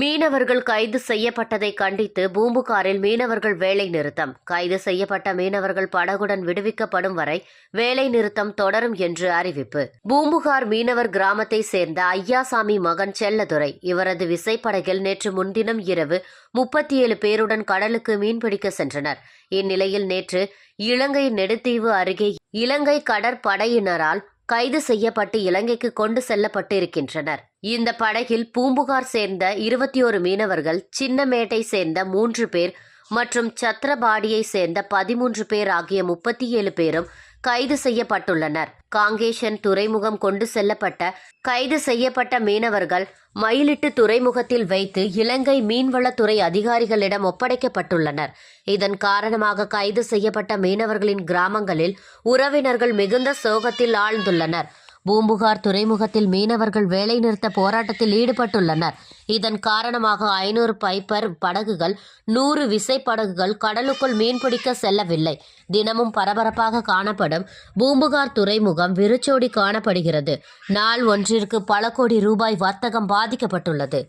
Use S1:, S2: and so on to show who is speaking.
S1: மீனவர்கள் கைது செய்யப்பட்டதை கண்டித்து பூம்புகாரில் மீனவர்கள் வேலை நிறுத்தம். கைது செய்யப்பட்ட மீனவர்கள் படகுடன் விடுவிக்கப்படும் வரை வேலை நிறுத்தம் தொடரும் என்று அறிவிப்பு. பூம்புகார் மீனவர் கிராமத்தை சேர்ந்த ஐயாசாமி மகன் செல்லதுரை. இவரது விசைப்படகில் நேற்று முன்தினம் இரவு முப்பத்தி ஏழு பேருடன் கடலுக்கு மீன்பிடிக்க சென்றனர். இந்நிலையில் நேற்று இலங்கை நெடுத்தீவு அருகே இலங்கை கடற்படையினரால் கைது செய்யப்பட்டு இலங்கைக்கு கொண்டு செல்லப்பட்டு இருக்கின்றனர் இந்த படகில் பூம்புகார் சேர்ந்த இருபத்தி ஒரு மீனவர்கள் சின்னமேட்டை சேர்ந்த மூன்று பேர் மற்றும் சத்திரபாடியை சேர்ந்த பதிமூன்று பேர் ஆகிய முப்பத்தி ஏழு பேரும் கைது செய்யப்பட்டுள்ளனர். காங்கேஷன் துறைமுகம் கொண்டு செல்லப்பட்ட கைது செய்யப்பட்ட மீனவர்கள் மயிலிட்டு துறைமுகத்தில் வைத்து இலங்கை மீன்வளத்துறை அதிகாரிகளிடம் ஒப்படைக்கப்பட்டுள்ளனர். இதன் காரணமாக கைது செய்யப்பட்ட மீனவர்களின் கிராமங்களில் உறவினர்கள் மிகுந்த சோகத்தில் ஆழ்ந்துள்ளனர். பூம்புகார் துறைமுகத்தில் மீனவர்கள் வேலைநிறுத்த போராட்டத்தில் ஈடுபட்டுள்ளனர். இதன் காரணமாக ஐநூறு பைப்பர் படகுகள் நூறு விசைப்படகுகள் கடலுக்குள் மீன்பிடிக்க செல்லவில்லை. தினமும் பரபரப்பாக காணப்படும் பூம்புகார் துறைமுகம் விருச்சோடி காணப்படுகிறது. நாள் ஒன்றிற்கு பல கோடி ரூபாய் வர்த்தகம் பாதிக்கப்பட்டுள்ளது.